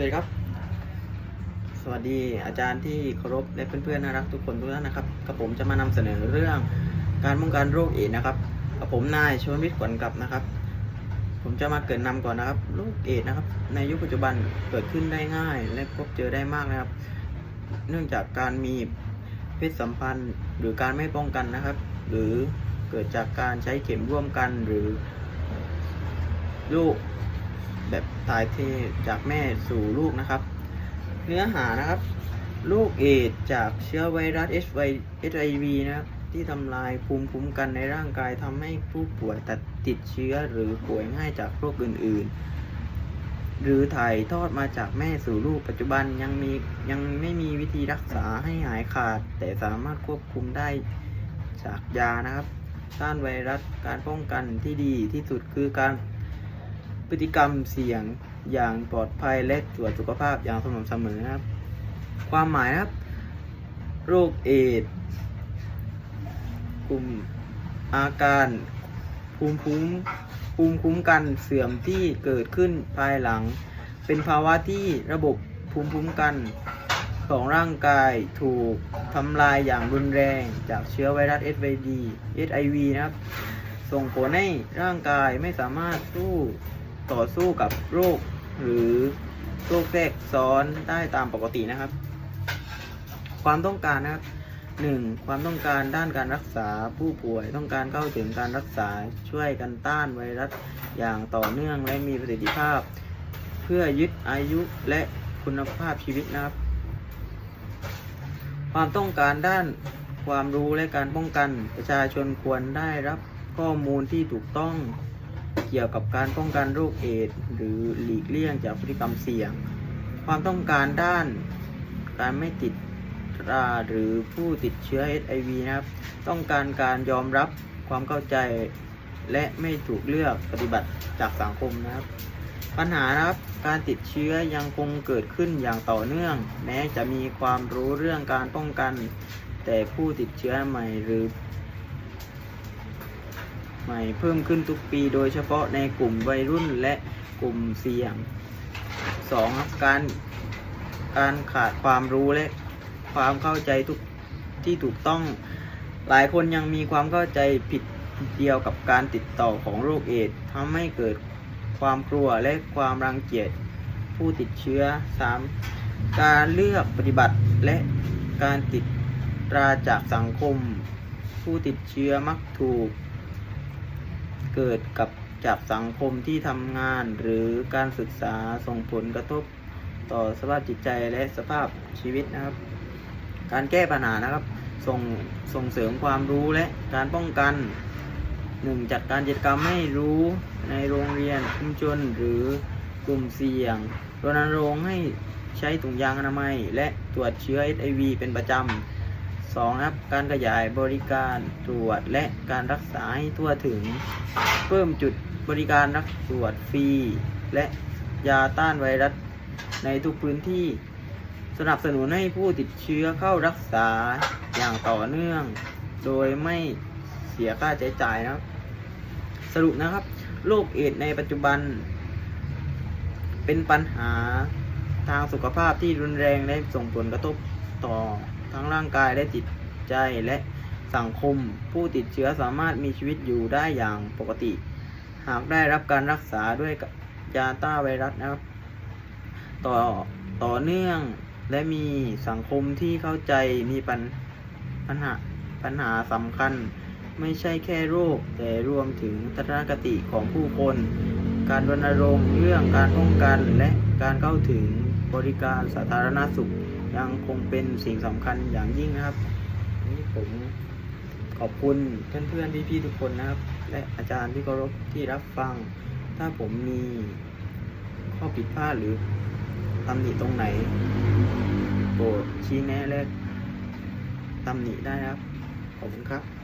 สวัสดีครับ สวัสดีอาจารย์ที่เคารพและเพื่อนๆน่ารักทุกคนทุกท่านนะครับกับผมจะมานำเสนอเรื่องการป้องกันโรคเอดนะครับกับผมนายชวนวิทย์ขวัญกลับนะครับ ผมจะมาเกรินนำก่อนนะครับโรคเอดนะครับ ในยุคปัจจุบันเกิดขึ้นได้ง่าย และพบเจอได้มากนะครับ เนื่องจากการมีเพศสัมพันธ์หรือการไม่ป้องกันนะครับ หรือเกิดจากการใช้เข็มร่วมกันหรือลูก แบบถ่ายเทจากแม่สู่ลูกนะครับ เนื้อหานะครับลูกเอดจากเชื้อไวรัส HIV นะครับที่ทำลายภูมิคุ้มกันในร่างกายทำให้ผู้ป่วยตัดติดเชื้อหรือป่วยง่ายจากโรคอื่น ๆ หรือถ่ายทอดมาจากแม่สู่ลูกปัจจุบันยังมียังไม่มีวิธีรักษาให้หายขาด แต่สามารถควบคุมได้จากยานะครับต้านไวรัสการป้องกันที่ดีที่สุดคือการ พฤติกรรมเสี่ยงอย่างปลอดภัยและตรวจสุขภาพอย่างสม่ำเสมอนะครับ ความหมายนะครับ โรคเอดส์กลุ่มอาการภูมิคุ้มภูมิคุ้มกันเสื่อมที่เกิดขึ้นภายหลัง เป็นภาวะที่ระบบภูมิคุ้มกันของร่างกายถูกทำลายอย่างรุนแรงจากเชื้อไวรัส HIV HIV นะครับ ส่งผลให้ร่างกายไม่สามารถสู้ ต่อสู้กับโรค หรือโรคแทรกซ้อนได้ตามปกตินะครับ ความต้องการนะครับ 1. ความต้องการด้านการรักษาผู้ป่วยต้องการเข้าถึงการรักษาช่วยกันต้านไวรัสอย่างต่อเนื่องและมีประสิทธิภาพ เพื่อยึดอายุและคุณภาพชีวิตนะครับ ความต้องการด้านความรู้และการป้องกัน ประชาชนควรได้รับข้อมูลที่ถูกต้อง เกี่ยวกับการป้องกันโรคเอดส์หรือหลีกเลี่ยงจากพฤติกรรมเสี่ยง ความต้องการด้านการไม่ติดราหรือผู้ติดเชื้อ HIV นะครับ ต้องการการยอมรับความเข้าใจและไม่ถูกเลือกปฏิบัติจากสังคมนะครับ ปัญหานะครับการติดเชื้อยังคงเกิดขึ้นอย่างต่อเนื่อง แม้จะมีความรู้เรื่องการป้องกัน แต่ผู้ติดเชื้อใหม่หรือ หม่เพิ่มขึ้นทุกปี โดยเฉพาะในกลุ่มวัยรุ่นและกลุ่มเสี่ยง 2. ครับการการขาดความรู้และความเข้าใจทุกที่ถูกต้อง หลายคนยังมีความเข้าใจผิดเกี่ยวกับการติดต่อของโรคเอดส์ทำให้เกิดความกลัวและความรังเกียจผู้ติดเชื้อ 3. การเลือกปฏิบัติและการติดตราจากสังคม ผู้ติดเชื้อมักถูก เกิดกับจากสังคมที่ทำงานหรือการศึกษาส่งผลกระทบต่อสภาพจิตใจและสภาพชีวิตนะครับ การแก้ปัญหานะครับ ส่งส่งเสริมความรู้และการป้องกัน 1. จัดการกิจกรรมให้รู้ในโรงเรียนชุมชนหรือกลุ่มเสี่ยงรณรงค์ให้ใช้ถุงยางอนามัย และตรวจเชื้อ HIV เป็นประจำ 2. ครับการขยายบริการตรวจและการรักษาให้ทั่วถึง เพิ่มจุดบริการรักตรวจฟรี และยาต้านไวรัสในทุกพื้นที่ สนับสนุนให้ผู้ติดเชื้อเข้ารักษาอย่างต่อเนื่อง โดยไม่เสียค่าใช้จ่ายนะครับ สรุปนะครับโรคเอดในปัจจุบัน เป็นปัญหาทางสุขภาพที่รุนแรงและส่งผลกระทบต่อ ทั้งร่างกายและจิตใจและสังคม ผู้ติดเชื้อสามารถมีชีวิตอยู่ได้อย่างปกติ หากได้รับการรักษาด้วยยาต้าไวรัสนะครับ ต่อต่อเนื่องและมีสังคมที่เข้าใจมีปัญปัญหาปัญหาสำคัญ ไม่ใช่แค่โรค แต่รวมถึงทัศนคติของผู้คน การรณรงค์เรื่องการป้องกันและการเข้าถึงบริการสาธารณสุข ยังคงเป็นสิ่งสำคัญอย่างยิ่งนะครับนี่ผมขอบคุณเพื่อนๆพี่ๆทุกคนนะครับ และอาจารย์ที่เคารพที่รับฟัง ถ้าผมมีข้อผิดพลาดหรือตำหนิตรงไหนโปรดชี้แนะและตำหนิได้นะครับ ขอบคุณครับ